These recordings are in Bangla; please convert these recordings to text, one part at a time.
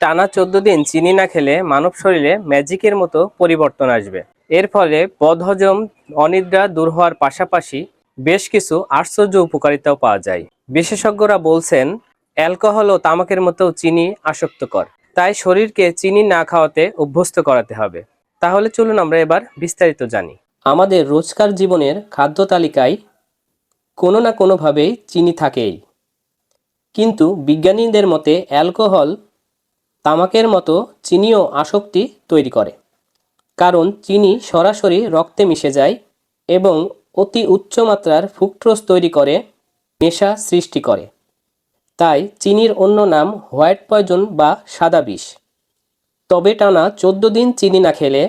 টানা চোদ্দ দিন চিনি না খেলে মানব শরীরে ম্যাজিকের মতো পরিবর্তন আসবে। এর ফলে বদহজম অনিদ্রা দূর হওয়ার পাশাপাশি বেশ কিছু আশ্চর্য উপকারিতাও পাওয়া যায়। বিশেষজ্ঞরা বলছেন, অ্যালকোহল ও তামাকের মতো চিনি আসক্তকর, তাই শরীরকে চিনি না খাওয়াতে অভ্যস্ত করাতে হবে। তাহলে চলুন আমরা এবার বিস্তারিত জানি। আমাদের রোজকার জীবনের খাদ্য তালিকায় কোনো না কোনোভাবেই চিনি থাকেই। কিন্তু বিজ্ঞানীদের মতে অ্যালকোহল তামাকের মতো চিনিও আসক্তি তৈরি করে। কারণ চিনি সরাসরি রক্তে মিশে যায় এবং অতি উচ্চ মাত্রার ফ্রুক্টোজ তৈরি করে, নেশা সৃষ্টি করে। তাই চিনির অন্য নাম হোয়াইট পয়জন বা সাদা বিষ। তবে টানা চোদ্দ দিন চিনি না খেলে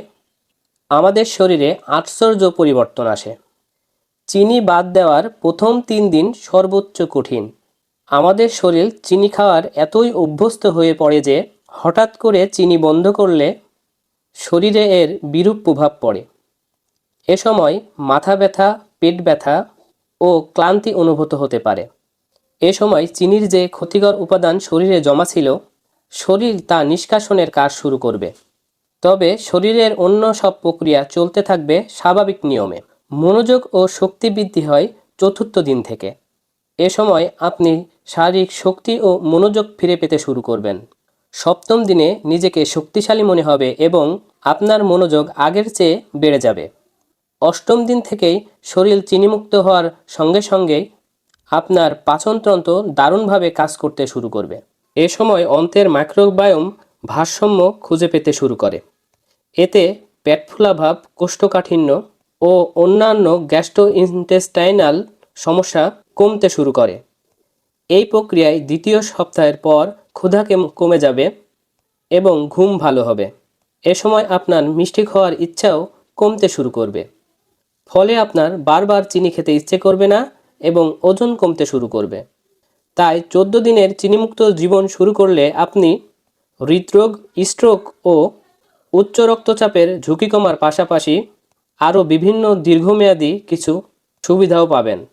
আমাদের শরীরে আশ্চর্য পরিবর্তন আসে। চিনি বাদ দেওয়ার প্রথম তিন দিন সর্বোচ্চ কঠিন। আমাদের শরীর চিনি খাওয়ার এতই অভ্যস্ত হয়ে পড়ে যে হঠাৎ করে চিনি বন্ধ করলে শরীরে এর বিরূপ প্রভাব পড়ে। এ সময় মাথা ব্যথা, পেট ব্যথা ও ক্লান্তি অনুভূত হতে পারে। এ সময় চিনির যে ক্ষতিকর উপাদান শরীরে জমা ছিল, শরীর তা নিষ্কাশনের কাজ শুরু করবে। তবে শরীরের অন্য সব প্রক্রিয়া চলতে থাকবে স্বাভাবিক নিয়মে। মনোযোগ ও শক্তি বৃদ্ধি হয় চতুর্থ দিন থেকে। এ সময় আপনি শারীরিক শক্তি ও মনোযোগ ফিরে পেতে শুরু করবেন। সপ্তম দিনে নিজেকে শক্তিশালী মনে হবে এবং আপনার মনোযোগ আগের চেয়ে বেড়ে যাবে। অষ্টম দিন থেকেই শরীর চিনিমুক্ত হওয়ার সঙ্গে সঙ্গে আপনার পাচনতন্ত্র দারুণভাবে কাজ করতে শুরু করবে। এ সময় অন্তের মাইক্রোবায়োম ভারসাম্য খুঁজে পেতে শুরু করে। এতে পেট ফোলাভাব কোষ্ঠকাঠিন্য ও অন্যান্য গ্যাস্ট্রো ইন্টেস্টাইনাল সমস্যা কমতে শুরু করে। এই প্রক্রিয়ায় দ্বিতীয় সপ্তাহের পর ক্ষুধা কেম- যাবে এবং ঘুম ভালো হবে। এ সময় আপনার মিষ্টি খাওয়ার ইচ্ছাও কমতে শুরু করবে। ফলে আপনার বারবার চিনি খেতে ইচ্ছে করবে না এবং ওজন কমতে শুরু করবে। তাই চোদ্দ দিনের চিনিমুক্ত জীবন শুরু করলে আপনি হৃদরোগ, স্ট্রোক ও উচ্চ রক্তচাপের ঝুঁকি কমার পাশাপাশি আরও বিভিন্ন দীর্ঘমেয়াদী কিছু সুবিধাও পাবেন।